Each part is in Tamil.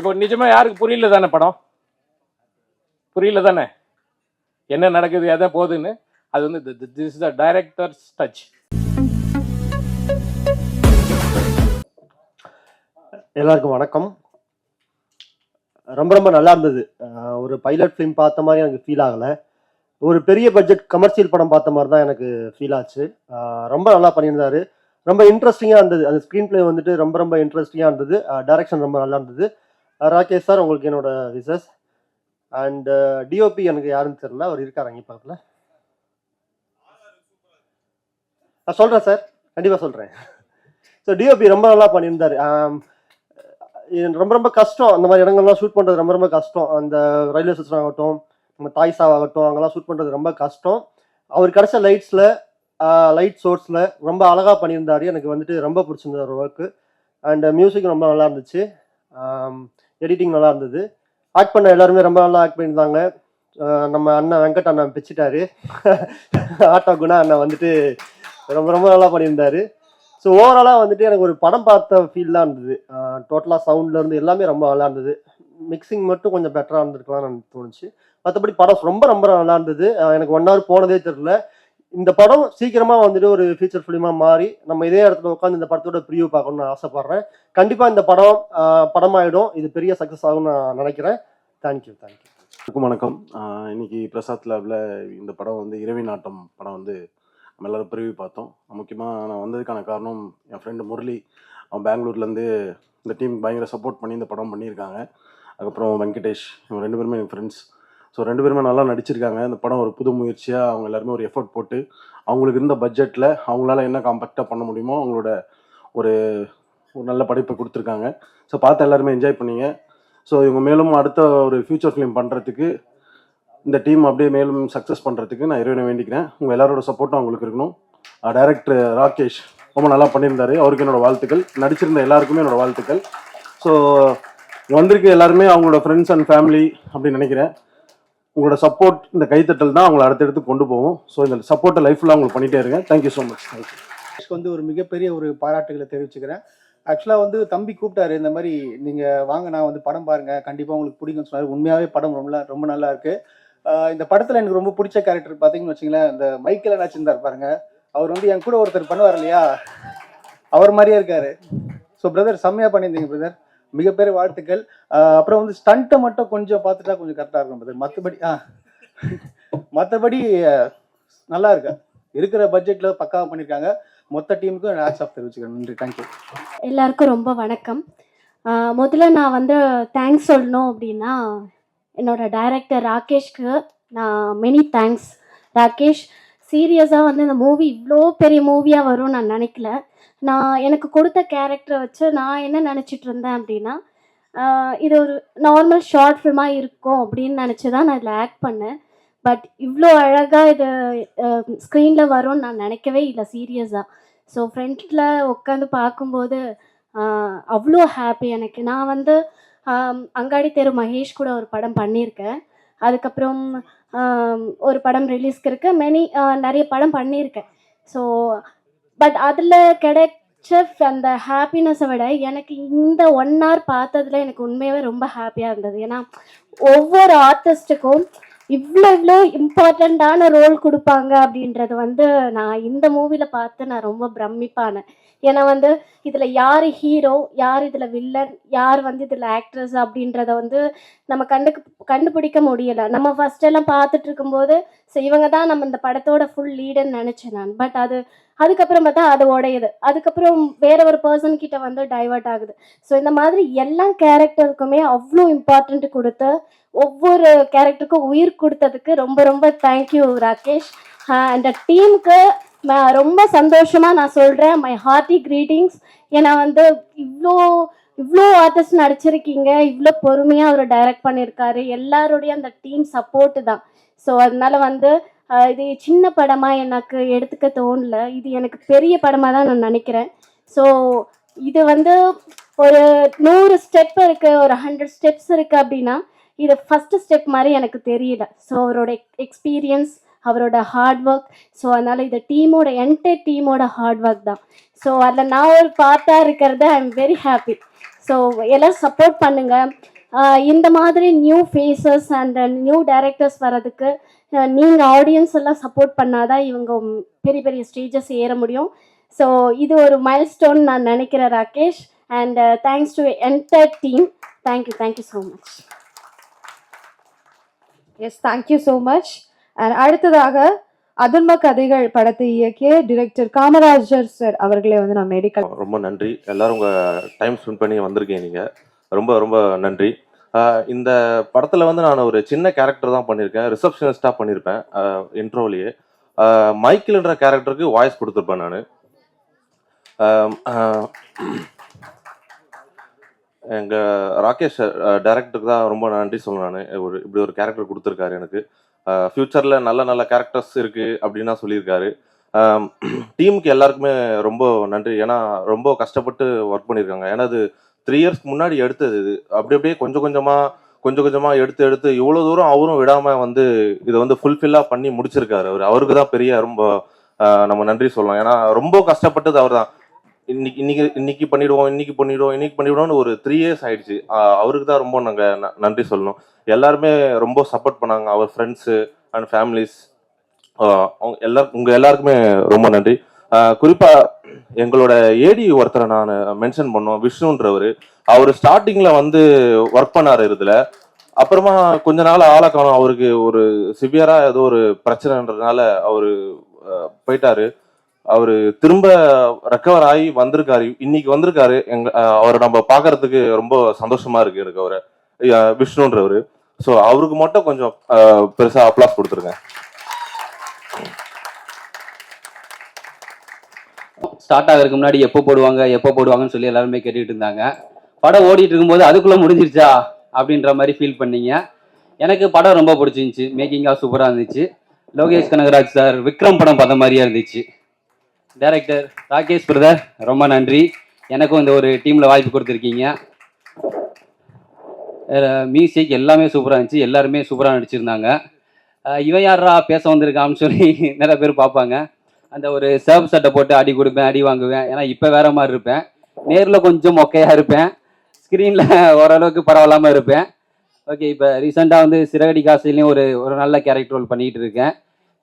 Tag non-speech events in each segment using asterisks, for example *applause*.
இப்போ நிஜமா யாருக்கு புரியல தானே படம்? புரியல தானே? என்ன நடக்குது எதை போகுதுன்னு அது வந்து திஸ் த டைரக்டர்ஸ் டச் எல்லாருக்கும் வணக்கம். ரொம்ப ரொம்ப நல்லா இருந்தது. ஒரு பைலட் ஃபிலிம் பார்த்த மாதிரி எனக்கு ஃபீல் ஆகலை. ஒரு பெரிய பட்ஜெட் கமர்ஷியல் படம் பார்த்த மாதிரி தான் எனக்கு ஃபீல் ஆச்சு. ரொம்ப நல்லா பண்ணியிருந்தாரு. ரொம்ப இன்ட்ரெஸ்டிங்காக இருந்தது. அந்த ஸ்க்ரீன் பிளே வந்துட்டு ரொம்ப ரொம்ப இன்ட்ரெஸ்டிங்காக இருந்தது. டைரக்ஷன் ரொம்ப நல்லா இருந்தது. ராகேஷ் சார் உங்களுக்கு என்னோட விசஸ் அண்டு டிஓபி எனக்கு யாருன்னு தெரியல அவர் இருக்கார் அங்கே பக்கத்தில்? நான் சொல்கிறேன் சார் கண்டிப்பாக சொல்கிறேன் ஸோ டிஓபி ரொம்ப நல்லா பண்ணியிருந்தார். Um, ரொம்ப ரொம்ப கஷ்டம். அந்த மாதிரி இடங்கள்லாம் ஷூட் பண்ணுறது ரொம்ப ரொம்ப கஷ்டம். அந்த ரயில்வே ஸ்டேஷன் ஆகட்டும் நம்ம தாய்ஸா ஆகட்டும் அங்கெல்லாம் ஷூட் பண்ணுறது ரொம்ப கஷ்டம். அவர் கிடைச்ச லைட்ஸில் லைட் சோர்ஸில் ரொம்ப அழகாக பண்ணியிருந்தார். எனக்கு வந்துட்டு ரொம்ப பிடிச்சிருந்தது ஒரு ஒர்க்கு அண்ட் மியூசிக் ரொம்ப நல்லா இருந்துச்சு. Um, எடிட்டிங் நல்லா இருந்தது ஆக்ட் பண்ண எல்லாருமே ரொம்ப நல்லா ஆக்ட் பண்ணியிருந்தாங்க நம்ம அண்ணன் வெங்கட் அண்ணன் பிச்சிட்டாரு. ஆட்டோ குணா அண்ணன் வந்துட்டு ரொம்ப ரொம்ப நல்லா பண்ணியிருந்தாரு ஸோ ஓவராலாக வந்துட்டு எனக்கு ஒரு படம் பார்த்த ஃபீல் இருந்தது. டோட்டலாக சவுண்ட்லேருந்து எல்லாமே ரொம்ப நல்லா இருந்தது. மிக்சிங் மட்டும் கொஞ்சம் பெட்டராக இருந்திருக்கலாம்னு எனக்கு தோணுச்சு. மற்றபடி படம் ரொம்ப ரொம்ப நல்லா இருந்தது. எனக்கு ஒன் ஹவர் போனதே தெரில இந்த படம் சீக்கிரமாக வந்துட்டு ஒரு ஃபீச்சர் ஃபிலிமாக மாறி நம்ம இதே இடத்துல உட்காந்து இந்த படத்தோட ப்ரியூ பார்க்கணும்னு ஆசைப்படுறேன் ஆசைப்பட்றேன். கண்டிப்பாக இந்த படம் ஆஹ் படமாயிடும். இது பெரிய சக்ஸஸ் ஆகும்னு நான் நினைக்கிறேன். தேங்க்யூ தேங்க்யூ எல்லாருக்கும் வணக்கம். இன்னைக்கு பிரசாத் லேப்ல இந்த படம் வந்து இரவி நாட்டம் படம் வந்து நம்ம எல்லாரும் பிரிவு பார்த்தோம். முக்கியமாக நான் வந்ததுக்கான காரணம் என் ஃப்ரெண்டு முரளி. அவன் பெங்களூர்லேருந்து இந்த டீம் பயங்கர சப்போர்ட் பண்ணி இந்த படம் பண்ணியிருக்காங்க. அதுக்கப்புறம் வெங்கடேஷ் இவங்க ரெண்டு பேருமே எனக்கு ஃப்ரெண்ட்ஸ் ஸோ ரெண்டு பேருமே நல்லா நடிச்சிருக்காங்க. இந்த படம் ஒரு புது முயற்சியாக அவங்க எல்லாருமே ஒரு எஃபர்ட் போட்டு அவங்களுக்கு இருந்த பட்ஜெட்டில் அவங்களால என்ன காம்பேக்டாக பண்ண முடியுமோ அவங்களோட ஒரு ஒரு நல்ல படைப்பை கொடுத்துருக்காங்க. ஸோ பார்த்து எல்லாருமே என்ஜாய் பண்ணீங்க. ஸோ இவங்க மேலும் அடுத்த ஒரு ஃபியூச்சர் ஃபிலிம் பண்ணுறதுக்கு இந்த டீம் அப்படியே மேலும் சக்ஸஸ் பண்ணுறதுக்கு நான் இறைவனை வேண்டிக்கிறேன். உங்கள் எல்லாரோட சப்போர்ட்டும் அவங்களுக்கு இருக்கணும். டைரக்டர் ராகேஷ் ரொம்ப நல்லா பண்ணியிருந்தாரு. அவருக்கு என்னோடய வாழ்த்துக்கள். நடிச்சிருந்த எல்லாருக்குமே என்னோடய வாழ்த்துக்கள். ஸோ வந்திருக்க எல்லாருமே அவங்களோட ஃப்ரெண்ட்ஸ் அண்ட் ஃபேமிலி அப்படின்னு நினைக்கிறேன். உங்களோட சப்போர்ட் இந்த கைத்தட்டல் தான் அவங்களை அடுத்தடுத்து கொண்டு போவோம் ஸோ இந்த சப்போர்ட்டை லைஃப்லாம் அவங்களுக்கு பண்ணிகிட்டே இருக்கேன் தேங்க்யூ ஸோ மச் தேங்க்யூ எனக்கு வந்து ஒரு மிகப்பெரிய ஒரு பாராட்டுகளை தெரிவிச்சுக்கிறேன். ஆக்சுவலாக வந்து தம்பி கூப்பிட்டாரு இந்த மாதிரி நீங்கள் வாங்க நான் வந்து படம் பாருங்கள் கண்டிப்பாக உங்களுக்கு பிடிக்கும்னு சொன்னார். உண்மையாகவே படம் ரொம்ப ரொம்ப நல்லா இருக்குது இந்த படத்தில் எனக்கு ரொம்ப பிடிச்ச கேரக்டர் பார்த்தீங்கன்னு வச்சுங்களேன் இந்த மைக்கேல் நச்சிருந்தார் பாருங்க. அவர் வந்து என் கூட ஒருத்தர் பண்ணுவார் இல்லையா? அவர் மாதிரியே இருக்காரு. ஸோ பிரதர் செம்மையாக பண்ணியிருந்தீங்க பிரதர் மிகப்பெரிய வாழ்த்துக்கள். அப்புறம் வந்து ஸ்டண்ட்டை மட்டும் கொஞ்சம் பார்த்துட்டா கொஞ்சம் கரெக்டாக இருக்கும் பிரதர் மற்றபடி ஆ. மற்றபடி நல்லா இருக்கு. இருக்கிற பட்ஜெட்டில் பக்காவாக பண்ணியிருக்காங்க மொத்த டீமுக்கும் ஹேட்ஸ் ஆஃப் தெரிவிச்சுக்கிறேன். நன்றி. தேங்க்யூ எல்லாருக்கும் ரொம்ப வணக்கம். முதல்ல நான் வந்து தேங்க்ஸ் சொல்லணும் அப்படின்னா என்னோட டைரக்டர் ராகேஷ்க்கு நான் மெனி தேங்க்ஸ் ராகேஷ் சீரியஸாக வந்து இந்த மூவி இவ்வளோ பெரிய மூவியாக வரும்னு நான் நினைக்கல. நான் எனக்கு கொடுத்த கேரக்டரை வச்சு நான் என்ன நினச்சிட்டு இருந்தேன் அப்படின்னா இது ஒரு நார்மல் ஷார்ட் ஃபில்மாக இருக்கும் அப்படின்னு நினச்சி தான் நான் இதில் ஆக்ட் பண்ணேன். பட் இவ்வளோ அழகாக இது ஸ்க்ரீனில் வரும்னு நான் நினைக்கவே இல்லை சீரியஸாக ஸோ ஃப்ரண்ட்டில் உட்காந்து பார்க்கும்போது அவ்வளோ ஹாப்பி எனக்கு. நான் வந்து அங்காடி தெரு மகேஷ் கூட ஒரு படம் பண்ணியிருக்கேன். அதுக்கப்புறம் ஒரு படம் ரிலீஸ்க்கு இருக்கு. மெனி நிறைய படம் பண்ணியிருக்கேன். ஸோ பட் அதில் கிடைச்ச அந்த ஹாப்பினஸை விட எனக்கு இந்த ஒன் ஹவர் பார்த்ததுல எனக்கு உண்மையாகவே ரொம்ப ஹாப்பியாக இருந்தது. ஏன்னா ஒவ்வொரு ஆர்டிஸ்ட்டுக்கும் இவ்வளோ இவ்வளோ இம்பார்ட்டண்ட்டான ரோல் கொடுப்பாங்க அப்படின்றது வந்து நான் இந்த மூவியில் பார்த்து நான் ரொம்ப பிரமிப்பானேன். ஏன்னா வந்து இதில் யார் ஹீரோ யார் இதில் வில்லன் யார் வந்து இதில் ஆக்ட்ரஸ் அப்படின்றத வந்து நம்ம கண்டு கண்டுபிடிக்க முடியலை. நம்ம ஃபஸ்ட்டெல்லாம் எல்லாம் பார்த்துட்டு இருக்கும்போது ஸோ இவங்க தான் நம்ம இந்த படத்தோட ஃபுல் லீடுன்னு நினச்சேன் நான். பட் அது அதுக்கப்புறம் பார்த்தா அது உடையுது. அதுக்கப்புறம் வேற ஒரு பர்சன் கிட்ட வந்து டைவர்ட் ஆகுது. ஸோ இந்த மாதிரி எல்லா கேரக்டருக்குமே அவ்வளோ இம்பார்ட்டன்ட் கொடுத்து ஒவ்வொரு கேரக்டருக்கும் உயிர் கொடுத்ததுக்கு ரொம்ப ரொம்ப தேங்க்யூ ராகேஷ். அந்த டீமுக்கு ரொம்ப சந்தோஷமா நான் சொல்றேன். மை ஹார்ட்டி கிரீட்டிங்ஸ் ஏன்னா வந்து இவ்வளோ இவ்வளோ ஆர்டிஸ்ட் நடிச்சிருக்கீங்க. இவ்வளோ பொறுமையாக அவர் டைரக்ட் பண்ணியிருக்காரு எல்லாருடைய அந்த டீம் சப்போர்ட்டு தான். ஸோ அதனால வந்து இது சின்ன படமாக எனக்கு எடுத்துக்க தோணல. இது எனக்கு பெரிய படமாக தான் நான் நினைக்கிறேன். ஸோ இது வந்து ஒரு நூறு ஸ்டெப் இருக்குது ஒரு ஹண்ட்ரட் ஸ்டெப்ஸ் இருக்குது அப்படின்னா இது ஃபஸ்ட்டு ஸ்டெப் மாதிரி எனக்கு தெரியல. ஸோ அவரோட எக்ஸ்பீரியன்ஸ் அவரோட ஹார்ட் ஒர்க் ஸோ அதனால் இது டீமோட என்டையர் டீமோட ஹார்ட் ஒர்க் தான். ஸோ அதில் நான் ஒரு பார்த்தா இருக்கிறது I am very happy so எல்லாம் சப்போர்ட் பண்ணுங்கள் இந்த மாதிரி new faces and new directors வர்றதுக்கு நீங்கள் ஆடியன்ஸ் எல்லாம் சப்போர்ட் பண்ணாதான் இவங்க பெரிய பெரிய ஸ்டேஜஸ் ஏற முடியும். ஸோ இது ஒரு மைல்ஸ்டோன் நான் நினைக்கிறேன் Rakesh. And thanks to entire team thank you thank you so much yes thank you so much அடுத்ததாக அதுன்ம கதைகள் படத்தை இயக்கிய டிரெக்டர் காமராஜர் சார் அவர்களே வந்து நான் மெடிக்கல் ரொம்ப நன்றி. எல்லாரும் உங்கள் டைம் ஸ்பெண்ட் பண்ணி வந்திருக்கீங்க நீங்கள் ரொம்ப ரொம்ப நன்றி. இந்த படத்தில் வந்து நான் ஒரு சின்ன கேரக்டர் தான் பண்ணியிருக்கேன். ரிசப்ஷனிஸ்டாக பண்ணியிருப்பேன். இன்ட்ரோலேயே மைக்கிள்ன்ற கேரக்டருக்கு வாய்ஸ் கொடுத்துருப்பேன் நான். எங்கள் ராகேஷ் டேரக்டருக்கு தான் ரொம்ப நன்றி சொல்லணும் நான். ஒரு இப்படி ஒரு கேரக்டர் கொடுத்துருக்காரு எனக்கு. ஃப்யூச்சரில் நல்ல நல்ல கேரக்டர்ஸ் இருக்குது அப்படின்னா சொல்லியிருக்காரு. டீமுக்கு எல்லாருக்குமே ரொம்ப நன்றி. ஏன்னா ரொம்ப கஷ்டப்பட்டு ஒர்க் பண்ணியிருக்காங்க. ஏன்னா அது த்ரீ இயர்ஸ்க்கு முன்னாடி எடுத்தது இது. அப்படி அப்படியே கொஞ்சம் கொஞ்சமாக கொஞ்சம் கொஞ்சமாக எடுத்து எடுத்து இவ்வளோ தூரம் அவரும் விடாமல் வந்து இதை வந்து ஃபுல்ஃபில்லாக பண்ணி முடிச்சிருக்காரு அவர். அவருக்கு தான் பெரிய ரொம்ப நம்ம நன்றி சொல்லலாம் ஏன்னா ரொம்ப கஷ்டப்பட்டது அவர் தான் இன்னைக்கு இன்னைக்கு இன்னைக்கு பண்ணிடுவோம் இன்னைக்கு பண்ணிடுவோம் இன்னைக்கு பண்ணிடுவோம்னு ஒரு த்ரீ இயர்ஸ் ஆயிடுச்சு. அவருக்கு தான் ரொம்ப நாங்கள் நன்றி சொல்லணும். எல்லாருமே ரொம்ப சப்போர்ட் பண்ணாங்க. அவர் ஃப்ரெண்ட்ஸு அண்ட் ஃபேமிலிஸ் அவங்க எல்லாரும் உங்கள் எல்லாருக்குமே ரொம்ப நன்றி. குறிப்பாக எங்களோட ஏடி ஒருத்தரை நான் மென்ஷன் பண்ணோம் விஷ்ணுன்றவர். அவர் ஸ்டார்டிங்கில் வந்து ஒர்க் பண்ணார் இதில். அப்புறமா கொஞ்ச நாள் ஆளை காணும். அவருக்கு ஒரு சிவியராக ஏதோ ஒரு பிரச்சனைன்றதுனால அவர் போயிட்டாரு. அவர் திரும்ப ரெக்கவர் ஆகி வந்திருக்காரு. இன்னைக்கு வந்திருக்காரு. எங்க அவரை நம்ம பார்க்கறதுக்கு ரொம்ப சந்தோஷமா இருக்கு எனக்கு அவரை. விஷ்ணுன்றவர். ஸோ அவருக்கு மட்டும் கொஞ்சம் பெருசா அப்ளாஸ் கொடுத்துருங்க. ஸ்டார்ட் ஆகிறதுக்கு முன்னாடி எப்போ போடுவாங்க எப்போ போடுவாங்கன்னு சொல்லி எல்லாருமே கேட்டுக்கிட்டு இருந்தாங்க. படம் ஓடிட்டு இருக்கும்போது அதுக்குள்ளே முடிஞ்சிருச்சா? அப்படின்ற மாதிரி ஃபீல் பண்ணீங்க. எனக்கு படம் ரொம்ப பிடிச்சிருந்துச்சி. மேக்கிங்காக சூப்பராக இருந்துச்சு. லோகேஷ் கனகராஜ் சார் விக்ரம் படம் பார்த்த மாதிரியே இருந்துச்சு. டைரக்டர் ராகேஷ் பிரதர் ரொம்ப நன்றி. எனக்கும் இந்த ஒரு டீமில் வாய்ப்பு கொடுத்துருக்கீங்க. மியூசிக் எல்லாமே சூப்பராக இருந்துச்சு. எல்லாருமே சூப்பராக நடிச்சிருந்தாங்க. இவன் யாரா பேச வந்திருக்கான்னு சொல்லி *laughs* நிறைய பேர் பார்ப்பாங்க. அந்த ஒரு சேவ் சட்டை போட்டு அடி கொடுப்பேன் அடி வாங்குவேன். ஏன்னா இப்போ வேற மாதிரி இருப்பேன். நேரில் கொஞ்சம் மொக்கையாக இருப்பேன். ஸ்க்ரீனில் *laughs* ஓரளவுக்கு பரவாயில்லாமல் இருப்பேன். ஓகே இப்போ ரீசெண்டாக வந்து சிறகடி காசுலேயும் ஒரு ஒரு நல்ல கேரக்டர் ரோல் பண்ணிகிட்டு இருக்கேன்.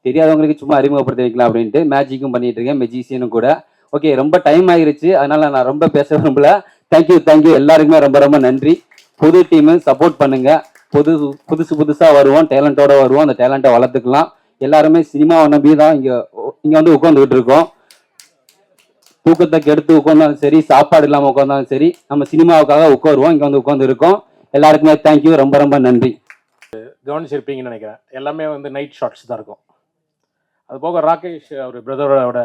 தெரியாதவங்களுக்கு சும்மா அறிமுகப்படுத்தி வைக்கலாம் அப்படின்ட்டு மேஜிக்கும் பண்ணிட்டு இருக்கேன் மெஜிஷியனும் கூட. ஓகே ரொம்ப டைம் ஆயிருச்சு. அதனால நான் ரொம்ப பேச விரும்பல. தேங்க்யூ தேங்க்யூ எல்லாருக்குமே ரொம்ப ரொம்ப நன்றி. புது டீமு சப்போர்ட் பண்ணுங்க. புது புதுசு புதுசாக வருவோம். டேலண்டோட வருவோம். அந்த டேலண்ட்டை வளர்த்துக்கலாம். எல்லாருமே சினிமாவை நம்பி தான் இங்கே இங்கே வந்து உட்காந்துக்கிட்டு இருக்கோம். தூக்கத்தை கெடுத்து உட்காந்தாலும் சரி சாப்பாடு இல்லாமல் உட்காந்தாலும் சரி நம்ம சினிமாவுக்காக உட்காருவோம். இங்கே வந்து உட்காந்து இருக்கோம் எல்லாருக்குமே தேங்க்யூ ரொம்ப ரொம்ப நன்றி. கவனிச்சிருப்பீங்கன்னு நினைக்கிறேன். எல்லாமே வந்து நைட் ஷாட்ஸ் தான் இருக்கும். அது போக ராகேஷ் அவர் பிரதரோட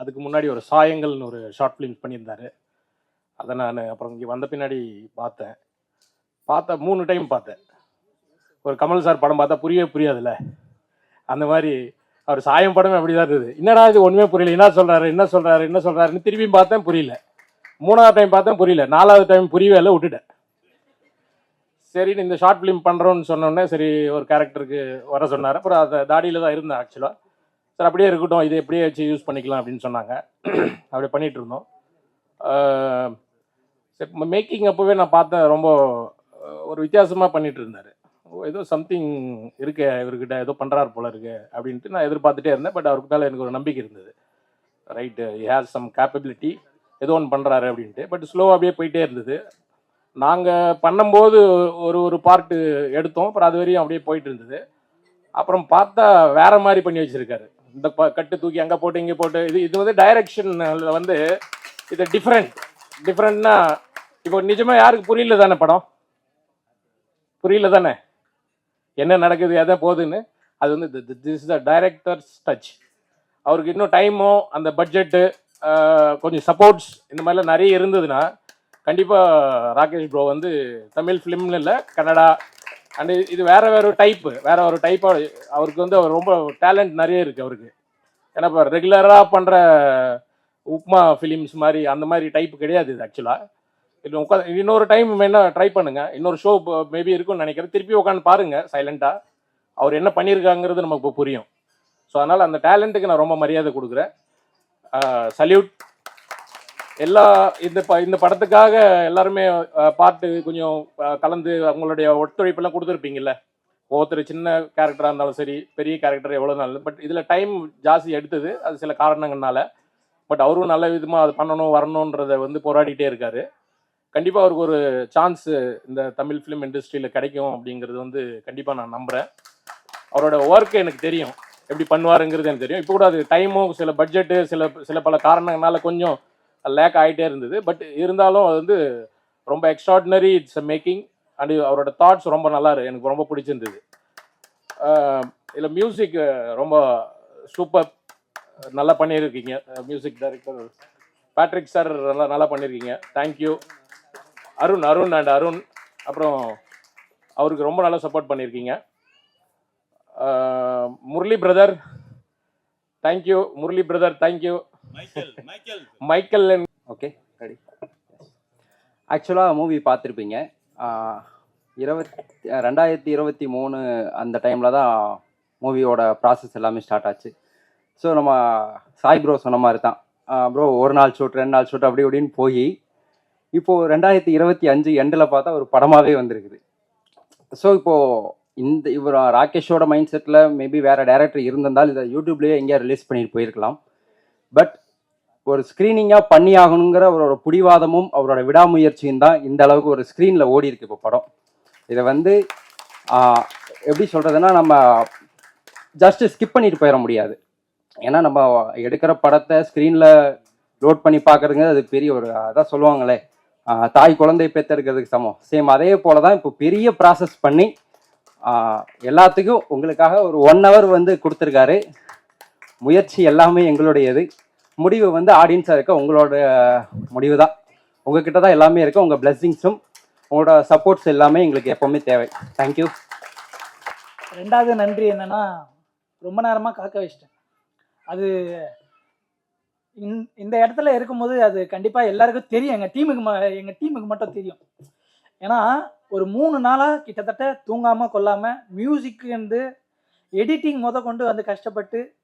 அதுக்கு முன்னாடி ஒரு சாயங்கள்னு ஒரு ஷார்ட் ஃபிலிம்ஸ் பண்ணியிருந்தாரு. அதை நான் அப்புறம் இங்கே வந்த பின்னாடி பார்த்தேன். பார்த்த மூணு டைம் பார்த்தேன். ஒரு கமல் சார் படம் பார்த்தா புரியவே புரியாதுல்ல. அந்த மாதிரி அவர் சாயம் படமே அப்படி தான் இருந்தது. என்னடா இது? ஒன்றுமே புரியல. என்ன சொல்கிறாரு என்ன சொல்கிறாரு என்ன சொல்கிறாருன்னு திரும்பியும் பார்த்தேன் புரியல. மூணாவது டைம் பார்த்தேன் புரியல. நாலாவது டைம் புரியவே இல்லை விட்டுட்டேன். சரின்னு இந்த ஷார்ட் ஃபிலிம் பண்ணுறோன்னு சொன்னோடனே சரி ஒரு கேரக்டருக்கு வர சொன்னார். அப்புறம் அதை தாடியில் தான் இருந்தேன் ஆக்சுவலாக சரி அப்படியே இருக்கட்டும். இதை எப்படியே வச்சு யூஸ் பண்ணிக்கலாம் அப்படின்னு சொன்னாங்க. *clears throat* அப்படியே பண்ணிகிட்டு இருந்தோம். சரி மேக்கிங் அப்போவே நான் பார்த்தேன். ரொம்ப ஒரு வித்தியாசமாக பண்ணிகிட்டு இருந்தார். ஏதோ சம்திங் இருக்கு இவர்கிட்ட ஏதோ பண்ணுறாரு போல இருக்கு அப்படின்ட்டு நான் எதிர்பார்த்துட்டே இருந்தேன். பட் அவருக்கு மேலே எனக்கு ஒரு நம்பிக்கை இருந்தது. ரைட்டு ஹேஸ் சம் கேப்பபிலிட்டி ஏதோ ஒன்று பண்ணுறாரு அப்படின்ட்டு. பட் ஸ்லோவாக அப்படியே போயிட்டே இருந்தது. நாங்கள் பண்ணும்போது ஒரு ஒரு பார்ட்டு எடுத்தோம். அப்புறம் அது வரையும் அப்படியே போயிட்டு இருந்தது. அப்புறம் பார்த்தா வேறு மாதிரி பண்ணி வச்சுருக்காரு. இந்த ப- கட்டு தூக்கி அங்கே போட்டு இங்கே போட்டு. இது இது வந்து டைரக்ஷன் வந்து இது டிஃப்ரெண்ட் டிஃப்ரெண்ட்னா இப்போ நிஜமாக யாருக்கு புரியல தானே படம்? புரியல தானே? என்ன நடக்குது எதை போகுதுன்னு? அது வந்து this is the director's touch அவருக்கு இன்னும் டைமும் அந்த பட்ஜெட்டு கொஞ்சம் சப்போர்ட்ஸ் இந்த மாதிரிலாம் நிறைய இருந்ததுன்னா கண்டிப்பாக ராகேஷ் ப்ரோ வந்து தமிழ் ஃபிலிம்னு இல்லை கன்னடா அண்ட் இது வேற வேற ஒரு டைப்பு வேற ஒரு டைப்பாக அவருக்கு வந்து அவர் ரொம்ப டேலண்ட் நிறைய இருக்குது அவருக்கு. ஏன்னா இப்போ ரெகுலராக பண்ணுற உப்மா ஃபிலிம்ஸ் மாதிரி அந்த மாதிரி டைப் கிடையாது இது ஆக்சுவலாக இது உட்காந்து இன்னொரு டைம் வேணால் ட்ரை பண்ணுங்க. இன்னொரு ஷோ மேபி இருக்கும்னு நினைக்கிறேன். திருப்பி உட்காந்து பாருங்க சைலண்டாக அவர் என்ன பண்ணியிருக்காங்கிறது நமக்கு இப்போ புரியும். ஸோ அதனால் அந்த டேலண்ட்டுக்கு நான் ரொம்ப மரியாதை கொடுக்குறேன். சல்யூட் எல்லா இந்த ப இந்த படத்துக்காக எல்லாருமே பாட்டு கொஞ்சம் கலந்து அவங்களுடைய ஒத்துழைப்பெல்லாம் கொடுத்துருப்பீங்கல்ல? ஒவ்வொருத்தர் சின்ன கேரக்டராக இருந்தாலும் சரி பெரிய கேரக்டர் எவ்வளோ நல்லது பட் இதில் டைம் ஜாஸ்தி எடுத்தது. அது சில காரணங்கள்னால. பட் அவரும் நல்ல விதமாக அது பண்ணணும் வரணுன்றத வந்து போராடிட்டே இருக்காரு. கண்டிப்பாக அவருக்கு ஒரு சான்ஸ் இந்த தமிழ் ஃபிலிம் இண்டஸ்ட்ரியில் கிடைக்கும் அப்படிங்கிறது வந்து கண்டிப்பாக நான் நம்புகிறேன் அவரோட ஒர்க் எனக்கு தெரியும். எப்படி பண்ணுவாருங்கிறது எனக்கு தெரியும். இப்போ கூட அது டைமும் சில பட்ஜெட்டு சில சில பல காரணங்களால கொஞ்சம் லேக் ஆகிட்டே இருந்தது. பட் இருந்தாலும் அது வந்து ரொம்ப எக்ஸ்ட்ராடினரி இட்ஸ் மேக்கிங் அண்ட் அவரோட தாட்ஸ் ரொம்ப நல்லா இருக்கு எனக்கு ரொம்ப பிடிச்சிருந்தது. இதில் மியூசிக் ரொம்ப சூப்பர் நல்லா பண்ணியிருக்கீங்க. மியூசிக் டைரக்டர் பேட்ரிக் சார் நல்லா நல்லா பண்ணியிருக்கீங்க. Thank you Arun Arun and Arun. அப்புறம் அவருக்கு ரொம்ப நல்லா சப்போர்ட் பண்ணியிருக்கீங்க. Murali brother thank you Murali brother thank you Michael okay ready ஆக்சுவலாக மூவி பார்த்துருப்பீங்க. இருபத்தி ரெண்டாயிரத்தி இருபத்தி மூணு அந்த டைமில் தான் மூவியோட ப்ராசஸ் எல்லாமே ஸ்டார்ட் ஆச்சு. ஸோ நம்ம சாய் ப்ரோ சொன்ன மாதிரி தான். ப்ரோ ஒரு நாள் ஷூட் ரெண்டு நாள் ஷூட் அப்படி இப்படின்னு போய் இப்போது ரெண்டாயிரத்தி இருபத்தி அஞ்சு எண்டில் பார்த்தா ஒரு படமாகவே வந்திருக்குது. ஸோ இப்போது இந்த இவர் ராகேஷோட மைண்ட் செட்டில் மேபி வேறு டேரக்டர் இருந்திருந்தால் இதை யூடியூப்லேயே எங்கேயா ரிலீஸ் பண்ணிட்டு போயிருக்கலாம். பட் ஒரு ஸ்க்ரீனிங்காக பண்ணி ஆகணுங்கிற அவரோட பிடிவாதமும் அவரோட விடாமுயற்சியும் தான் இந்த அளவுக்கு ஒரு ஸ்க்ரீனில் ஓடி இருக்கு இப்போ படம். இதை வந்து எப்படி சொல்கிறதுன்னா நம்ம ஜஸ்ட் ஸ்கிப் பண்ணிட்டு போயிட முடியாது. ஏன்னா நம்ம எடுக்கிற படத்தை ஸ்க்ரீனில் லோட் பண்ணி பார்க்குறதுங்க அது பெரிய ஒரு அதான் சொல்லுவாங்களே தாய் குழந்தை பெற்றெடுக்கிறதுக்கு சமம். சேம் அதே போல தான் இப்போ பெரிய ப்ராசஸ் பண்ணி எல்லாத்துக்கும் உங்களுக்காக ஒரு ஒன் ஹவர் வந்து கொடுத்துருக்காரு. முயற்சி எல்லாமே எங்களுடையது. முடிவு வந்து ஆடியன்ஸாக இருக்க உங்களோட முடிவு தான் உங்ககிட்ட தான் எல்லாமே இருக்கு. உங்கள் பிளெஸ்ஸிங்ஸும் உங்களோட சப்போர்ட்ஸ் எல்லாமே எங்களுக்கு எப்போவுமே தேவை. தேங்க்யூ ரெண்டாவது நன்றி என்னன்னா ரொம்ப நேரமாக காக்க வச்சிட்டேன். அது இந்த- இந்த இடத்துல இருக்கும்போது அது கண்டிப்பாக எல்லாருக்கும் தெரியும். எங்கள் டீமுக்கு ம எங்கள் டீமுக்கு மட்டும் தெரியும். ஏன்னா ஒரு மூணு நாளாக கிட்டத்தட்ட தூங்காமல் கொள்ளாமல் மியூசிக்கு வந்து எடிட்டிங் முத கொண்டு வந்து கஷ்டப்பட்டு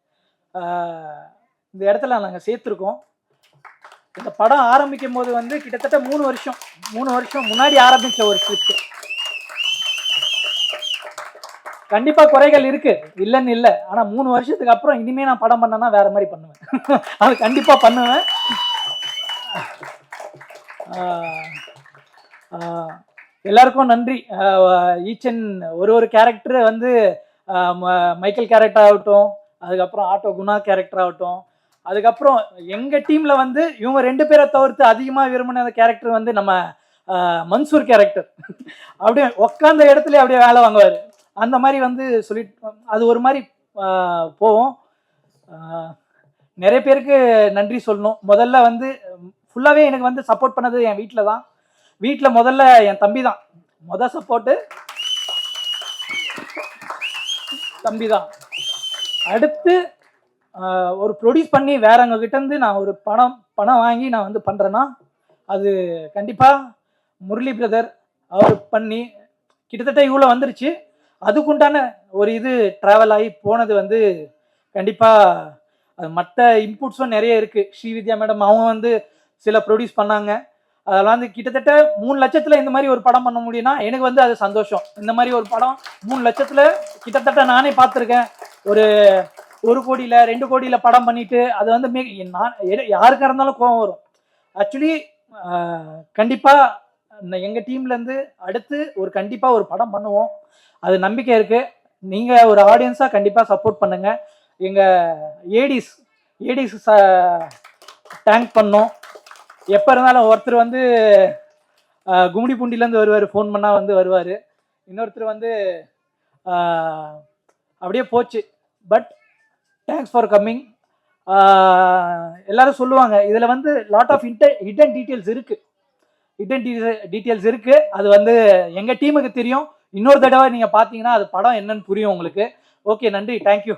இந்த இடத்துல நாங்கள் சேர்த்துருக்கோம். இந்த படம் ஆரம்பிக்கும் போது வந்து கிட்டத்தட்ட மூணு வருஷம் மூணு வருஷம் முன்னாடி ஆரம்பித்த ஒரு ஸ்கிரிப்ட் கண்டிப்பாக குறைகள் இருக்கு. இல்லைன்னு இல்லை. ஆனால் மூணு வருஷத்துக்கு அப்புறம் இனிமேல் நான் படம் பண்ணேன்னா வேற மாதிரி பண்ணுவேன். *laughs* அது கண்டிப்பாக பண்ணுவேன். எல்லாருக்கும் நன்றி. ஈச் அண்ட் ஒரு ஒரு கேரக்டர் வந்து ம- மைக்கேல் கேரக்டர் ஆகட்டும் அதுக்கப்புறம் ஆட்டோ குணா கேரக்டர் ஆகட்டும் அதுக்கப்புறம் எங்க டீம்ல வந்து இவங்க ரெண்டு பேரை தவிர்த்து அதிகமா விரும்பின கேரக்டர் வந்து நம்ம மன்சூர் கேரக்டர் அப்படியே உட்காந்த இடத்துல அப்படியே வேலை வாங்குவார். அந்த மாதிரி வந்து சொல்லிட்டு அது ஒரு மாதிரி போவோம் போகும். நிறைய பேருக்கு நன்றி சொல்லணும். முதல்ல வந்து ஃபுல்லாகவே எனக்கு வந்து சப்போர்ட் பண்ணது என் வீட்டில் தான். வீட்டில் முதல்ல என் தம்பி தான். முத சப்போர்ட்டு தம்பி தான். அடுத்து ஒரு ப்ரொடியூஸ் பண்ணி வேறவங்க இருந்து நான் ஒரு பணம் பணம் வாங்கி நான் வந்து பண்ணுறேன்னா அது கண்டிப்பாக முரளி பிரதர் அவர் பண்ணி கிட்டத்தட்ட இவ்வளோ வந்துருச்சு. அதுக்குண்டான ஒரு இது ட்ராவல் ஆகி போனது வந்து கண்டிப்பாக அது மற்ற இன்புட்ஸும் நிறைய இருக்குது ஸ்ரீவித்யா மேடம் அவங்க வந்து சில ப்ரொடியூஸ் பண்ணாங்க. அதெல்லாம் வந்து கிட்டத்தட்ட மூணு லட்சத்தில் இந்த மாதிரி ஒரு படம் பண்ண முடியும்னா எனக்கு வந்து அது சந்தோஷம். இந்த மாதிரி ஒரு படம் மூணு லட்சத்தில் கிட்டத்தட்ட நானே பார்த்துருக்கேன். ஒரு ஒரு கோடியில் ரெண்டு கோடியில் படம் பண்ணிட்டு அது வந்து மே நான் யாருக்காக இருந்தாலும் கோவம் வரும். ஆக்சுவலி கண்டிப்பாக எங்கள் டீம்லேருந்து அடுத்து ஒரு கண்டிப்பாக ஒரு படம் பண்ணுவோம். அது நம்பிக்கை இருக்குது நீங்கள் ஒரு ஆடியன்ஸாக கண்டிப்பாக சப்போர்ட் பண்ணுங்கள் எங்கள் ஏடிஸ் ஏடிஸ் ச டேங்க் பண்ணோம். எப்போ இருந்தாலும் ஒருத்தர் வந்து ஆஹ், கும்மிடி பூண்டிலேருந்து வருவார் ஃபோன் பண்ணால் வந்து வருவார். இன்னொருத்தர் வந்து அப்படியே போச்சு. பட் தேங்க்ஸ் ஃபார் கம்மிங் எல்லாரும் சொல்லுவாங்க இதில் வந்து லாட் ஆஃப் இன்ட ஹிடன் டீட்டெயில்ஸ் இருக்குது ஹிடன் டீட்டெயில்ஸ் இருக்குது அது வந்து எங்கள் டீமுக்கு தெரியும். இன்னொரு தடவை நீங்கள் பார்த்தீங்கன்னா அது படம் என்னன்னு புரியும் உங்களுக்கு. ஓகே நன்றி. தேங்க்யூ